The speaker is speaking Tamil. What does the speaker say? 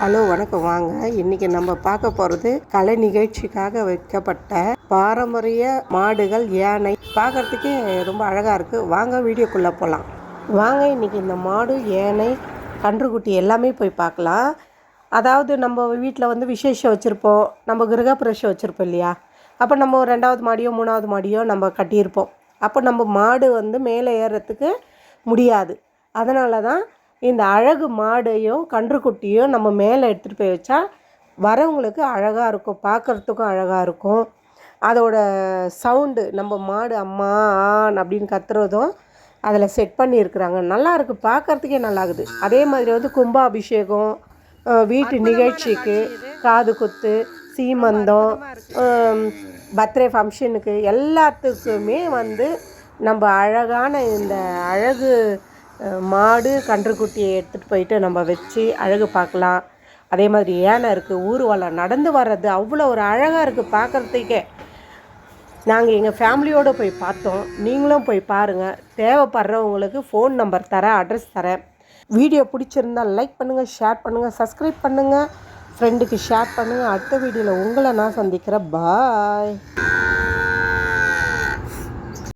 ஹலோ வணக்கம். வாங்க. இன்னைக்கு நம்ம பார்க்க போகிறது கலை நிகழ்ச்சிக்காக வைக்கப்பட்ட பாரம்பரிய மாடுகள் யானை. பார்க்கறதுக்கே ரொம்ப அழகாக இருக்குது வாங்க வீடியோக்குள்ளே போகலாம் வாங்க இன்னைக்கு இந்த மாடு யானை கன்றுக்குட்டி எல்லாமே போய் பார்க்கலாம். அதாவது நம்ம வீட்டில் வந்து விசேஷம் வச்சுருப்போம். நம்ம கிரகப்பிரவேசம் வச்சுருப்போம் இல்லையா? அப்போ நம்ம ஒரு ரெண்டாவது மாடியோ மூணாவது மாடியோ நம்ம கட்டியிருப்போம். அப்போ நம்ம மாடு வந்து மேலே ஏறுறதுக்கு முடியாது. அதனால தான் இந்த அழகு மாடையும் கன்றுக்குட்டியும் நம்ம மேலே எடுத்துகிட்டு போய் வச்சா வரவங்களுக்கு அழகாக இருக்கும் பார்க்குறதுக்கும் அழகாக இருக்கும். அதோட சவுண்டு நம்ம மாடு அம்மா ஆன் அப்படின்னு கத்துறதும் அதில் செட் பண்ணியிருக்கிறாங்க நல்லா இருக்குது பார்க்குறதுக்கே நல்லா இருக்குது. அதே மாதிரி வந்து கும்பாபிஷேகம் வீட்டு நிகழ்ச்சிக்கு காது குத்து சீமந்தம் பர்த்டே ஃபங்க்ஷனுக்கு எல்லாத்துக்குமே வந்து நம்ம அழகான இந்த அழகு மாடு கன்றுக்குட்டியை எடுத்துகிட்டு போயிட்டு நம்ம வச்சு அழகு பார்க்கலாம். அதே மாதிரி யானை இருக்குது ஊர்வலம் நடந்து வர்றது அவ்வளோ ஒரு அழகாக இருக்குது பார்க்குறதுக்கே. நாங்கள் எங்கள் ஃபேமிலியோடு போய் பார்த்தோம். நீங்களும் போய் பாருங்கள் தேவைப்படுறவங்களுக்கு ஃபோன் நம்பர் தரேன் அட்ரஸ் தரேன். வீடியோ பிடிச்சிருந்தா லைக் பண்ணுங்கள் ஷேர் பண்ணுங்கள் சப்ஸ்கிரைப் பண்ணுங்கள் ஃப்ரெண்டுக்கு ஷேர் பண்ணுங்கள் அடுத்த வீடியோவில் உங்களை நான் சந்திக்கிறேன். பாய்.